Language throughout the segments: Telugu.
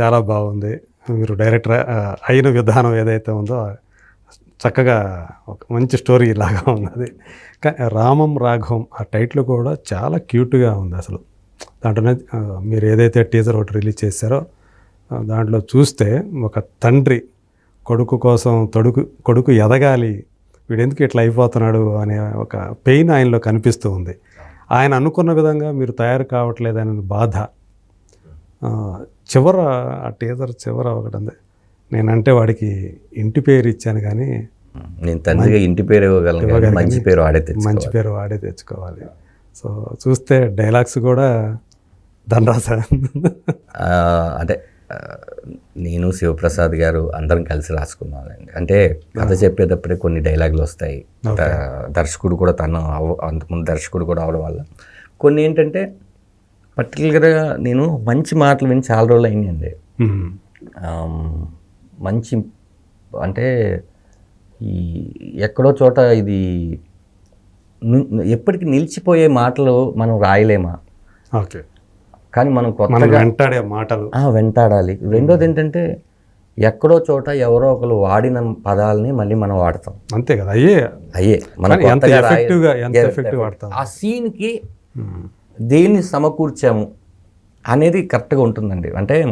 చాలా బాగుంది. మీరు డైరెక్టర్ అయిన విధానం ఏదైతే ఉందో చక్కగా ఒక మంచి స్టోరీ లాగా ఉన్నది. రామం రాఘవం ఆ టైటిల్ కూడా చాలా క్యూట్గా ఉంది అసలు. దాంట్లోనే మీరు ఏదైతే టీజర్ ఒకటి రిలీజ్ చేశారో దాంట్లో చూస్తే ఒక తండ్రి కొడుకు కోసం తొడుకు కొడుకు ఎదగాలి వీడెందుకు ఇట్లా అయిపోతున్నాడు అనే ఒక పెయిన్ ఆయనలో కనిపిస్తూ ఉంది. ఆయన అనుకున్న విధంగా మీరు తయారు కావట్లేదనే బాధ చివర ఆ టీజర్ చివర ఒకటి ఉంది నేనంటే వాడికి ఇంటి పేరు ఇచ్చాను కానీ నేను తండ్రిగా ఇంటి పేరు ఇవ్వగలను మంచి పేరు ఆడే మంచి పేరు వాడే తెచ్చుకోవాలి. సో చూస్తే డైలాగ్స్ కూడా ఆ, అంటే నేను శివప్రసాద్ గారు అందరం కలిసి రాసుకున్నామండి అంటే కథ చెప్పేటప్పుడే కొన్ని డైలాగులు వస్తాయి. దర్శకుడు కూడా తను అవ- అంతకుముందు దర్శకుడు కూడా అవడం వల్ల. కొన్ని ఏంటంటే పర్టికులర్గా నేను మంచి మాటలు విని చాలా రోజులు అయిందండి. మంచి అంటే ఈ ఎక్కడో చోట ఇది ఎప్పటికీ నిలిచిపోయే మాటలు మనం రాయలేమా? ఓకే. కానీ మనం కొత్త మనం వెంటాడే మాటలు. ఆ, వెంటాడాలి. రెండోది ఏంటంటే ఎక్కడో చోట ఎవరో ఒకరు వాడిన పదాలని మళ్ళీ మనం వాడతాం. అంతే కదా అయ్యే. అయ్యే. మనం కొత్తగా ఆ సీన్కి. దేన్ని సమకూర్చాము అనేది కరెక్ట్గా ఉంటుందండి. అంటే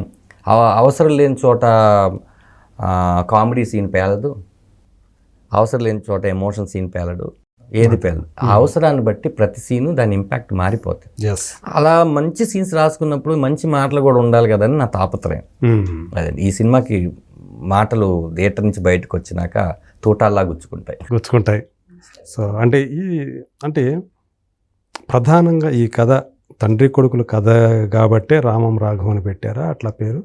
అవ- అవసరం లేని చోట కామెడీ సీన్ పేలదు. అవసరం లేని చోట ఎమోషన్ సీన్ పేలడు ఏది పేలదు. ఆ అవసరాన్ని బట్టి ప్రతి సీను దాని ఇంపాక్ట్ మారిపోతుంది. అలా మంచి సీన్స్ రాసుకున్నప్పుడు మంచి మాటలు కూడా ఉండాలి కదని నా తాపత్రయం. అదే ఈ సినిమాకి మాటలు థియేటర్ నుంచి బయటకు వచ్చినాక తోటాల్లా గుచ్చుకుంటాయి. గుచ్చుకుంటాయి. సో అంటే ఈ అంటే ప్రధానంగా ఈ కథ తండ్రి కొడుకుల కథ కాబట్టే రామం రాఘవం అని పెట్టారా? అట్లా పేరు.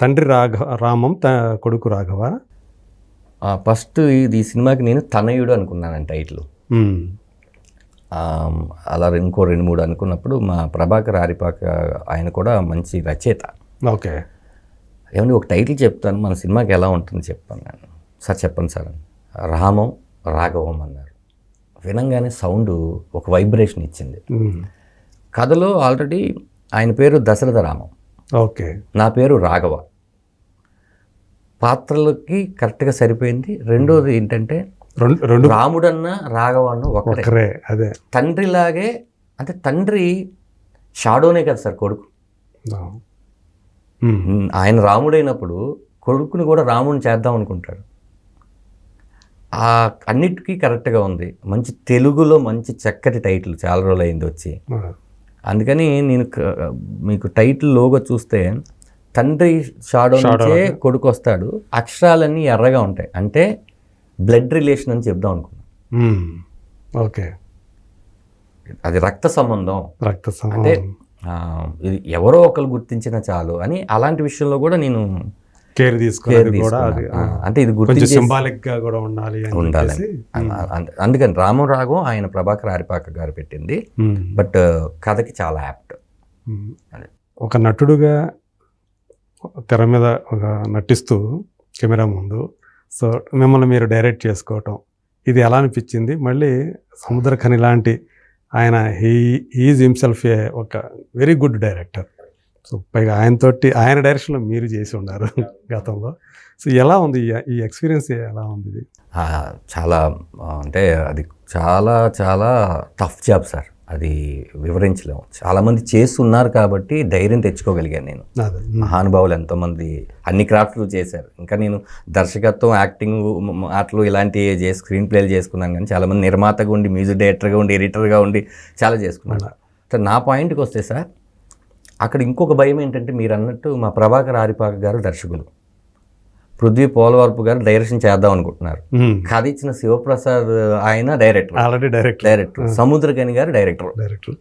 తండ్రి రాఘ రామం త కొడుకు రాఘవ? ఫస్ట్ ఇది ఈ సినిమాకి నేను తనయుడు అనుకున్నాను టైటిల్. అలా ఇంకో రెండు మూడు అనుకున్నప్పుడు మా ప్రభాకర్ ఆరిపాక ఆయన కూడా మంచి రచయిత. ఓకే. ఏమంటే ఒక టైటిల్ చెప్తాను మన సినిమాకి ఎలా ఉంటుంది చెప్పాను నేను సార్ చెప్పండి సార్. రామం రాఘవం అన్నారు. వినంగానే సౌండ్ ఒక వైబ్రేషన్ ఇచ్చింది. కథలో ఆల్రెడీ ఆయన పేరు దశరథ రామం. ఓకే. నా పేరు రాఘవ. పాత్రలకి కరెక్ట్గా సరిపోయింది. రెండోది ఏంటంటే రెండు రాముడన్న రాఘవన్న ఒకరే ఒకరే అదే. తండ్రిలాగే అంటే తండ్రి షాడోనే కదా సార్ కొడుకు. ఆయన రాముడైనప్పుడు కొడుకుని కూడా రాముడిని చేద్దాం అనుకుంటాడు. ఆ అన్నిటికీ కరెక్ట్గా ఉంది. మంచి తెలుగులో మంచి చక్కటి టైటిల్ చాలా రోజులు అయింది వచ్చి. అందుకని నేను మీకు టైటిల్ లోగో చూస్తే తండ్రి షాడో నుంచే కొడుకు వస్తాడు అక్షరాలన్నీ ఎర్రగా ఉంటాయి. అంటే బ్లడ్ రిలేషన్ అని చెప్దాం అనుకున్నాను. ఓకే. అది రక్త సంబంధం. రక్త అంటే ఇది ఎవరో ఒకరు గుర్తించిన చాలు అని అలాంటి విషయంలో కూడా నేను కేర్. ఆ, అంటే ఇది కొంచెం గుర్తించే సింబాలిక్గా కూడా ఉండాలి అ- అందుకని రామం రాఘవం ఆయన ప్రభాకర్ ఆరిపాక గారు పెట్టింది. బట్ కథకి చాలా యాప్ట్. ఒక నటుడుగా తెర మీద ఒక నటిస్తూ కెమెరా ముందు సో మిమ్మల్ని మీరు డైరెక్ట్ చేసుకోవటం ఇది ఎలా అనిపించింది? మళ్ళీ సముద్రఖని లాంటి ఆయన హీ ఈజ్ హిమ్సెల్ఫ్ ఏ ఒక వెరీ గుడ్ డైరెక్టర్. సో పైగా ఆయనతోటి ఆయన డైరెక్షన్లో మీరు చేసి ఉన్నారు గతంలో. సో ఎలా ఉంది ఈ- ఎక్స్పీరియన్స్ ఎలా ఉంది ఇది? చాలా అంటే అది చాలా చాలా టఫ్ జాబ్ సార్ అది వివరించలేము. చాలామంది చేస్తున్నారు కాబట్టి ధైర్యం తెచ్చుకోగలిగాను నేను. మహానుభావులు ఎంతోమంది అన్ని క్రాఫ్ట్లు చేశారు. ఇంకా నేను దర్శకత్వం యాక్టింగ్ ఆటలు ఇలాంటివి చేసి స్క్రీన్ ప్లేలు చేసుకున్నాను కానీ చాలామంది నిర్మాతగా ఉండి మ్యూజిక్ డైరెక్టర్గా ఉండి ఎడిటర్గా ఉండి చాలా చేసుకున్నాను సో నా పాయింట్కి వస్తే సార్ అక్కడ ఇంకొక భయం ఏంటంటే మీరు అన్నట్టు మా ప్రభాకర్ ఆరిపాక గారు దర్శకులు. పృథ్వీ పోలవరపు గారు డైరెక్షన్ చేద్దాం అనుకుంటున్నారు. కథ ఇచ్చిన శివప్రసాద్ ఆయన director. Already director. Director. Samuthirakani garu director. Director.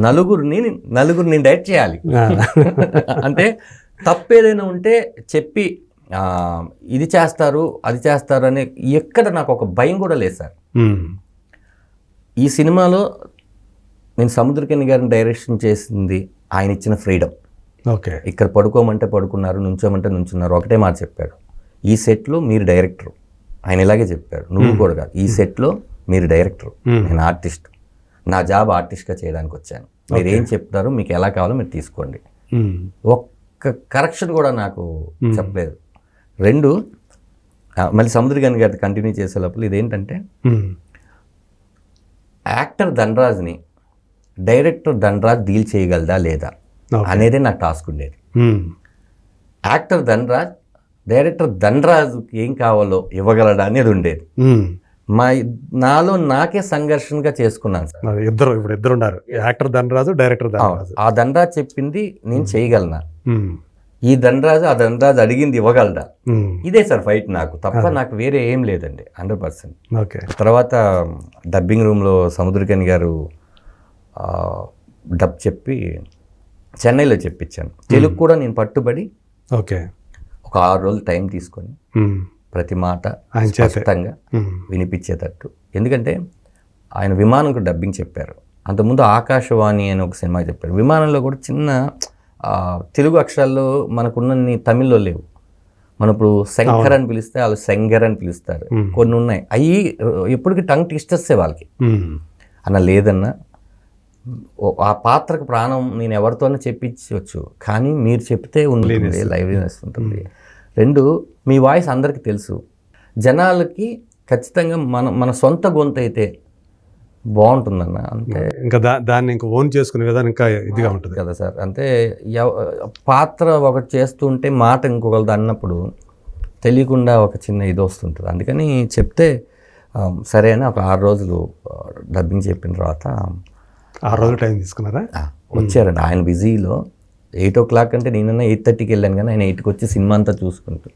నలుగురిని నలుగురిని డైరెక్ట్ చేయాలి. అంటే తప్పేదైనా ఉంటే చెప్పి ఇది చేస్తారు అది చేస్తారు అనే ఎక్కడ నాకు ఒక భయం కూడా లేదు సార్. ఈ సినిమాలో నేను సముద్రకని గారిని డైరెక్షన్ చేసింది ఆయన ఇచ్చిన ఫ్రీడమ్. ఓకే. ఇక్కడ పడుకోమంటే పడుకున్నారు నుంచోమంటే నుంచున్నారు ఒకటే మాట చెప్పాడు. ఈ సెట్లో మీరు డైరెక్టర్. ఆయన ఇలాగే చెప్పాడు నువ్వు కూడా కాదు ఈ సెట్లో మీరు డైరెక్టర్. నేను ఆర్టిస్ట్. నా జాబ్ ఆర్టిస్ట్గా చేయడానికి వచ్చాను. మీరు ఏం చెప్తారో మీకు ఎలా కావాలో మీరు తీసుకోండి. ఒక్క కరెక్షన్ కూడా నాకు చెప్పలేదు. రెండు మళ్ళీ సముద్రగని గారి కంటిన్యూ చేసే లోపల ఇదేంటంటే. యాక్టర్ ధనరాజ్ని డైరెక్టర్ ధనరాజ్ డీల్ చేయగలదా లేదా. అనేదే నాకు టాస్క్ ఉండేది. యాక్టర్ ధనరాజ్ డైరెక్టర్ ధనరాజ్కి ఏం కావాలో ఇవ్వగలడా అనేది ఉండేది. మా నాలో నాకే సంఘర్షణగా చేసుకున్నాను సార్. ఇద్దరు ఇప్పుడు ఇద్దరు ఉన్నారు. Actor Dhanraju director Dhanraju. ఆ ధనరాజ్ చెప్పింది నేను చేయగలనా. ఈ ధనరాజు ఆ ధనరాజు అడిగింది ఇవ్వగలడా. ఇదే సార్ ఫైట్ నాకు. తప్ప నాకు వేరే ఏం లేదండి హండ్రెడ్ పర్సెంట్. ఓకే. తర్వాత డబ్బింగ్ రూమ్లో సముద్రకని గారు డబ్ చెప్పి చెన్నైలో చెప్పించాను. తెలుగు కూడా నేను పట్టుబడి ఓకే. ఒక ఆరు రోజులు టైం తీసుకొని. ప్రతి మాట స్పష్టంగా. వినిపించేటట్టు. ఎందుకంటే ఆయన విమానంకు డబ్బింగ్ చెప్పారు. అంతకుముందు ఆకాశవాణి అని ఒక సినిమా చెప్పారు. విమానంలో కూడా చిన్న తెలుగు అక్షరాల్లో మనకున్న తమిళ్ళో లేవు. మనం ఇప్పుడు శంకర్ అని పిలిస్తే వాళ్ళు శంకర్ అని పిలుస్తారు. కొన్ని ఉన్నాయి. అవి ఎప్పటికీ టంగ్ ట్విస్టర్సే వాళ్ళకి. అన్న లేదన్నా ఆ పాత్రకు ప్రాణం నేను ఎవరితోనే చెప్పించవచ్చు కానీ మీరు చెప్తే ఉంటుంది లైవ్లీనెస్ ఉంటుంది. రెండు మీ వాయిస్ అందరికీ తెలుసు. జనాలకి ఖచ్చితంగా మన మన సొంత గొంతు అయితే బాగుంటుందన్న అంతే ఇంకా దా దాన్ని ఇంకా ఓన్ చేసుకునే విధానం ఇంకా ఇదిగా ఉంటుంది. కదా సార్. అంటే పాత్ర ఒకటి చేస్తుంటే మాట ఇంకొకరిది అన్నప్పుడు తెలియకుండా ఒక చిన్న ఇది వస్తుంటుంది. అందుకని చెప్తే సరే అని ఒక ఆరు రోజులు డబ్బింగ్ చెప్పిన తర్వాత ఆ రోజు టైం తీసుకున్నారా? వచ్చారండి. ఆయన బిజీలో ఎయిట్ ఓ క్లాక్ అంటే నేనన్నా ఎయిట్ థర్టీకి వెళ్ళాను కానీ ఆయన ఎయిట్కి వచ్చి సినిమా అంతా చూసుకుంటూ.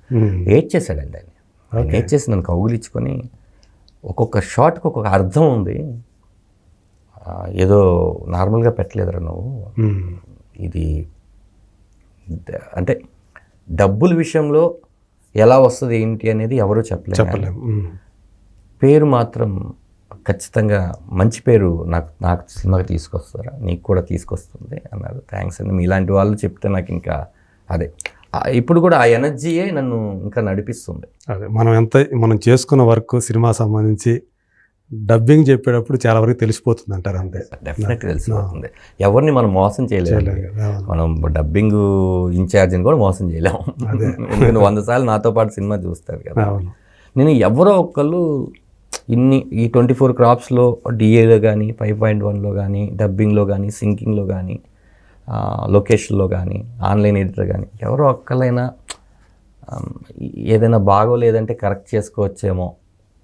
ఏడ్ చేశాడండి ఆయన. ఆయన ఏడ్ చేసి నన్ను కౌగులించుకొని ఒక్కొక్క షాట్కి ఒక్కొక్క అర్థం ఉంది. ఏదో నార్మల్గా పెట్టలేదురా నువ్వు. ఇది అంటే డబ్బుల విషయంలో ఎలా వస్తుంది ఏంటి అనేది ఎవరూ చెప్పలేము. పేరు మాత్రం ఖచ్చితంగా మంచి పేరు నాకు నాకు సినిమాకి తీసుకొస్తారా? నీకు కూడా తీసుకొస్తుంది అన్నారు థ్యాంక్స్ అండి. మీలాంటి వాళ్ళు చెప్తే నాకు ఇంకా అదే. ఇప్పుడు కూడా ఆ ఎనర్జీయే నన్ను ఇంకా నడిపిస్తుంది. అదే మనం ఎంత మనం చేసుకున్న వర్క్ సినిమా సంబంధించి డబ్బింగ్ చెప్పేటప్పుడు చాలా వరకు తెలిసిపోతుంది అంటారు అంతే డెఫినెట్గా తెలిసిపోతుంది. ఎవరిని మనం మోసం చేయలేము. మనం డబ్బింగ్ ఇన్ఛార్జిని కూడా మోసం చేయలేము. వంద సార్లు నాతో పాటు సినిమా చూస్తారు కదా. నేను ఎవరో ఒకళ్ళు ఇన్ని ఈ ట్వంటీ ఫోర్ క్రాప్స్లో డిఏలో కానీ ఫైవ్ పాయింట్ వన్లో కానీ డబ్బింగ్లో కానీ సింకింగ్లో కానీ లొకేషన్లో కానీ ఆన్లైన్ ఎడిటర్ కానీ ఎవరో ఒక్కలైనా ఏదైనా బాగోలేదంటే కరెక్ట్ చేసుకోవచ్చేమో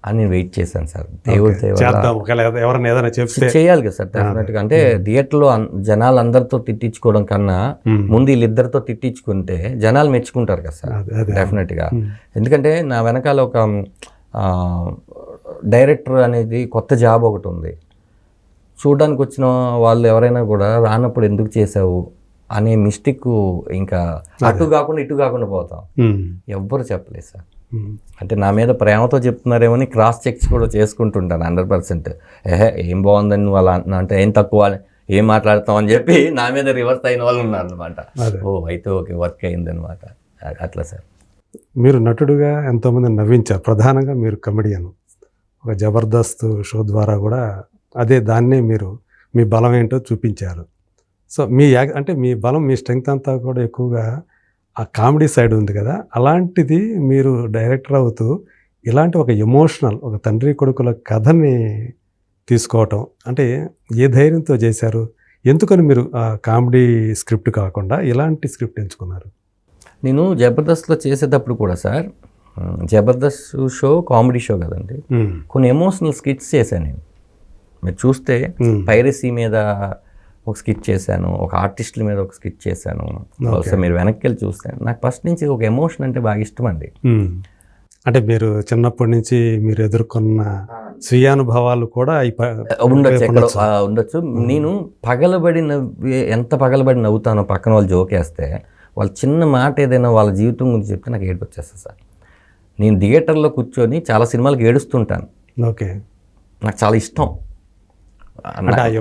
అని నేను వెయిట్ చేశాను సార్. దేవుడి ఎవరైనా ఏదైనా చెప్తే చేయాలి కదా సార్ డెఫినెట్గా. అంటే థియేటర్లో జనాలు అందరితో తిట్టించుకోవడం కన్నా. ముందు వీళ్ళిద్దరితో తిట్టించుకుంటే జనాలు మెచ్చుకుంటారు కదా సార్ డెఫినెట్గా. ఎందుకంటే నా వెనకాల ఒక డైరెక్టర్ అనేది కొత్త జాబ్ ఒకటి ఉంది. చూడడానికి వచ్చిన వాళ్ళు ఎవరైనా కూడా రానప్పుడు ఎందుకు చేసావు అనే మిస్టేక్ ఇంకా అటు కాకుండా ఇటు కాకుండా పోతాం. ఎవ్వరు చెప్పలేదు సార్. అంటే నా మీద ప్రేమతో చెప్తున్నారేమో అని క్రాస్ చెక్స్ కూడా చేసుకుంటుంటాను హండ్రెడ్ పర్సెంట్. ఏహే ఏం బాగుందని నువ్వు అలా అంటున్నావు అంటే ఏం తక్కువ ఏం మాట్లాడతావు అని చెప్పి నా మీద రివర్స్ అయిన వాళ్ళు ఉన్నారు అనమాట. ఓ అయితే ఓకే వర్క్ అయిందనమాట అట్లా సార్. మీరు నటుడుగా ఎంతోమంది నవ్వించారు. ప్రధానంగా మీరు కమెడియన్. ఒక జబర్దస్త్ షో ద్వారా కూడా అదే దాన్నే మీరు మీ బలం ఏంటో చూపించారు. సో మీ యాక్ అంటే మీ బలం మీ స్ట్రెంగ్త్ అంతా కూడా ఎక్కువగా ఆ కామెడీ సైడ్ ఉంది కదా. అలాంటిది మీరు డైరెక్టర్ అవుతూ ఇలాంటి ఒక ఎమోషనల్ ఒక తండ్రి కొడుకుల కథని తీసుకోవటం అంటే ఏ ధైర్యంతో చేశారు? ఎందుకని మీరు ఆ కామెడీ స్క్రిప్ట్ కాకుండా ఇలాంటి స్క్రిప్ట్ ఎంచుకున్నారు? నేను జబర్దస్త్లో చేసేటప్పుడు కూడా sir Jabardasth show comedy show కదండి. కొన్ని ఎమోషనల్ స్కిట్స్ చేశాను నేను. మీరు చూస్తే. పైరసీ మీద ఒక స్కిట్ చేశాను ఒక ఆర్టిస్టుల మీద ఒక స్కిట్ చేశాను. బహుశా మీరు వెనక్కి వెళ్ళి చూస్తే నాకు ఫస్ట్ నుంచి ఒక ఎమోషన్ అంటే బాగా ఇష్టం అండి. అంటే మీరు చిన్నప్పటి నుంచి మీరు ఎదుర్కొన్న స్వీయానుభవాలు కూడా ఉండొచ్చు ఎక్కడో ఉండొచ్చు. నేను పగలబడి నవ్వి ఎంత పగలబడి నవ్వుతానో పక్కన వాళ్ళు జోకేస్తే వాళ్ళు చిన్న మాట ఏదైనా వాళ్ళ జీవితం గురించి చెప్తే నాకు ఏడుపు వచ్చేస్తుంది సార్. నేను థియేటర్లో కూర్చొని చాలా సినిమాలకు ఏడుస్తుంటాను. ఓకే. నాకు చాలా ఇష్టం.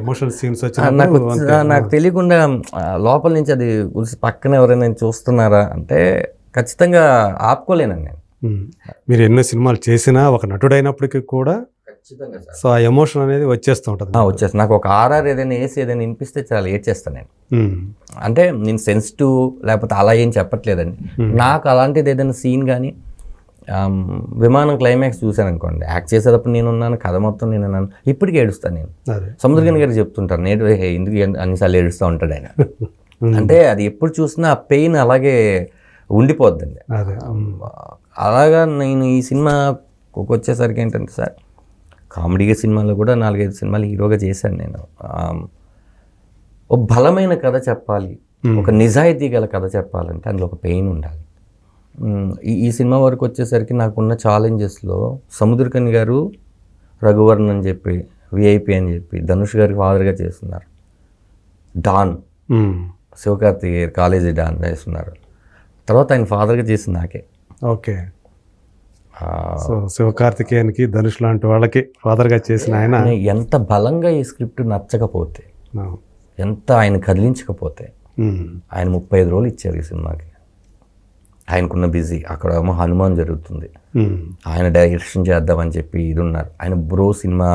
ఎమోషనల్ సీన్స్ నాకు నాకు తెలియకుండా లోపల నుంచి అది గురిసి పక్కన ఎవరైనా చూస్తున్నారా అంటే ఖచ్చితంగా ఆపుకోలేనండి నేను. మీరు ఎన్నో సినిమాలు చేసినా ఒక నటుడైనప్పటికీ కూడా సో ఆ ఎమోషన్ అనేది వచ్చేస్తూ ఉంటుంది. వచ్చేసి నాకు ఒక ఆర్ఆర్ ఏదైనా వేసి ఏదైనా వినిపిస్తే చాలా ఏడ్చేస్తాను నేను. అంటే నేను సెన్సిటివ్ లేకపోతే అలా ఏం చెప్పట్లేదండి. నాకు అలాంటిది ఏదైనా సీన్ కానీ విమానం క్లైమాక్స్ చూశాను అనుకోండి యాక్ట్ చేసేటప్పుడు నేను ఉన్నాను కథ మొత్తం నేను ఉన్నాను ఇప్పటికీ ఏడుస్తాను నేను. సముద్రగని గారు చెప్తుంటారు "హే, ఎందుకు అన్నిసార్లు ఏడుస్తూ ఉంటాడు ఆయన. అంటే అది ఎప్పుడు చూసినా ఆ పెయిన్ అలాగే ఉండిపోద్దండి. అలాగా నేను ఈ సినిమా వచ్చేసరికి ఏంటంటే సార్ కామెడీ సినిమాలో కూడా నాలుగైదు సినిమాలు హీరోగా చేశాను నేను. ఒక బలమైన కథ చెప్పాలి. ఒక నిజాయితీ గల కథ చెప్పాలంటే అందులో ఒక పెయిన్ ఉండాలి. ఈ ఈ సినిమా వరకు వచ్చేసరికి నాకున్న ఛాలెంజెస్లో సముద్రకని గారు రఘువర్ణ్ అని చెప్పి విఐపి అని చెప్పి ధనుష్ గారికి ఫాదర్గా చేస్తున్నారు. Don. Um. Sivakarthikeya college Don చేస్తున్నారు. తర్వాత ఆయన ఫాదర్గా చేసింది నాకే. ఓకే. సో శివకార్తికేయన్కి ధనుష్ లాంటి వాళ్ళకి ఫాదర్గా చేసిన ఆయన. ఎంత బలంగా ఈ స్క్రిప్ట్ నచ్చకపోతే. ఎంత ఆయన కదిలించకపోతే. ఆయన ముప్పై ఐదు రోజులు ఇచ్చారు ఈ సినిమాకి. ఆయనకున్న బిజీ. అక్కడ ఏమో హనుమాన్ జరుగుతుంది. ఆయన డైరెక్షన్ చేద్దామని చెప్పి ఇది ఉన్నారు ఆయన బ్రో సినిమా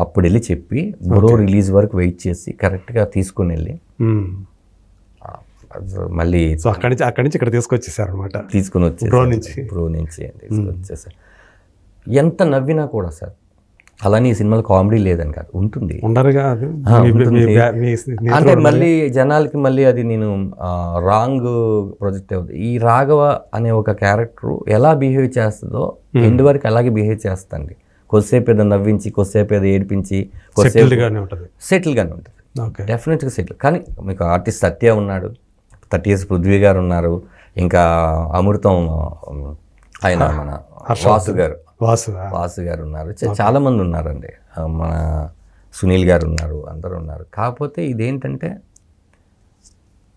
అప్పుడు వెళ్ళి చెప్పి బ్రో రిలీజ్ వరకు వెయిట్ చేసి కరెక్ట్గా తీసుకుని వెళ్ళి మళ్ళీ సో అక్కడి నుంచి అక్కడి నుంచి ఇక్కడ తీసుకొచ్చేసారు అనమాట తీసుకుని వచ్చేసి Bro నుంచి. బ్రో నుంచి తీసుకుని వచ్చేసారు ఎంత నవ్వినా కూడా సార్ అలానే ఈ సినిమాలో కామెడీ లేదని కాదు. ఉంటుంది. అంటే మళ్ళీ జనాలకి మళ్ళీ అది నేను రాంగ్ ప్రొజెక్ట్ అవుతుంది ఈ రాఘవ అనే ఒక క్యారెక్టర్ ఎలా బిహేవ్ చేస్తుందో ఎండ్ వరకు అలాగే బిహేవ్ చేస్తండి కొద్దిసేపు ఏదో నవ్వించి కొద్దిసేపు ఏదో ఏడిపించి కొద్దిసేపు settled గానే ఉంటుంది. సెటిల్గానే ఉంటుంది. డెఫినెట్గా సెటిల్. కానీ మీకు ఆర్టిస్ట్ సత్య ఉన్నాడు. థర్టీ ఇయర్స్ పృథ్వీ గారు ఉన్నారు. ఇంకా అమృతం ఆయన మన వాసు గారు. వాసు వాసు గారు ఉన్నారు చా- చాలా మంది ఉన్నారండి మన సునీల్ గారు ఉన్నారు అందరూ ఉన్నారు కాకపోతే ఇదేంటంటే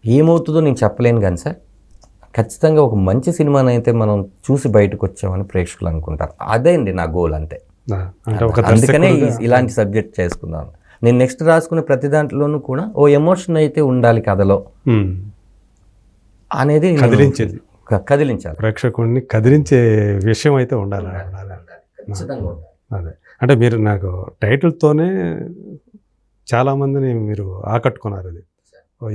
ఏమవుతుందో నేను చెప్పలేను కానీ సార్ ఖచ్చితంగా ఒక మంచి సినిమాని అయితే మనం చూసి బయటకు వచ్చామని ప్రేక్షకులు అనుకుంటారు. అదే అండి నా గోల్ అంతే. అందుకనే ఇలాంటి సబ్జెక్ట్ చేసుకున్నాను నేను నెక్స్ట్ రాసుకునే ప్రతి దాంట్లోనూ కూడా ఓ ఎమోషన్ అయితే ఉండాలి కథలో. అనేది కదిలించాలి. ప్రేక్షకుడిని కదిలించే విషయం అయితే ఉండాలి. ఖచ్చితంగా ఉండాలి. అదే అంటే మీరు నాకు టైటిల్తోనే చాలామందిని మీరు ఆకట్టుకున్నారు అది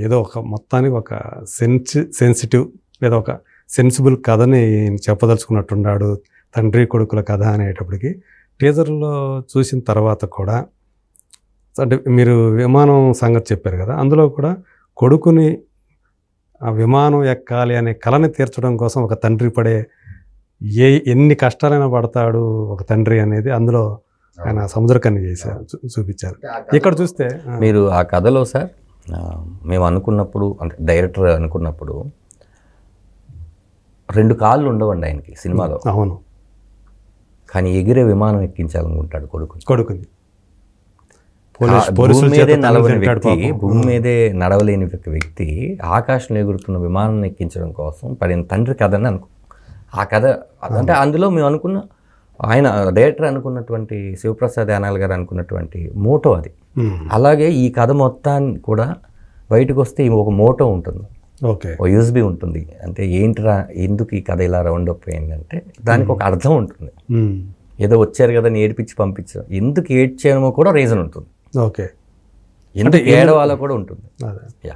ఏదో ఒక మొత్తానికి ఒక సెన్సి సెన్సిటివ్ లేదా ఒక సెన్సిబుల్ కథని చెప్పదలుచుకున్నట్టున్నాడు తండ్రి కొడుకుల కథ అనేటప్పటికి టీజర్లో చూసిన తర్వాత కూడా అంటే మీరు విమానం సంగతి చెప్పారు కదా అందులో కూడా కొడుకుని ఆ విమానం ఎక్కాలి అనే కళని తీర్చడం కోసం ఒక తండ్రి పడే ఏ ఎన్ని కష్టాలైనా పడతాడు ఒక తండ్రి అనేది అందులో ఆయన సముద్రకన్య చేశారు చూపించారు. ఇక్కడ చూస్తే మీరు ఆ కథలో సార్ మేము అనుకున్నప్పుడు అంటే డైరెక్టర్ అనుకున్నప్పుడు రెండు కాళ్ళు ఉండవండి ఆయనకి సినిమాలో. అవును. కానీ ఎగిరే విమానం ఎక్కించాలనుకుంటాడు కొడుకు కొడుకుని. పోలీస్ భూమి మీదే తన్నులు నడవని తింటాడు వ్యక్తి పాపం. భూమి మీదే నడవలేని ఒక వ్యక్తి ఆకాశంలో ఎగురుతున్న విమానం ఎక్కించడం కోసం పడిన తండ్రి కథ అని అనుకో ఆ కథ. అంటే అందులో మేము అనుకున్న ఆయన డైరెక్టర్ అనుకున్నటువంటి శివప్రసాద్ యానాల్ గారు అనుకున్నటువంటి మోటో అది. అలాగే ఈ కథ మొత్తాన్ని కూడా బయటకు వస్తే ఒక మోటో ఉంటుంది. ఓకే. ఓ యూఎస్బి ఉంటుంది. అంటే ఏంటిరా ఎందుకు ఈ కథ ఇలా రౌండ్ అప్ అయిందంటే దానికి ఒక అర్థం ఉంటుంది. ఏదో వచ్చారు కదా ఏడిపించి పంపించారు. ఎందుకు ఏడ్చామో కూడా రీజన్ ఉంటుంది. ఓకే. ఎందుకు ఏడవాలో కూడా ఉంటుంది. యా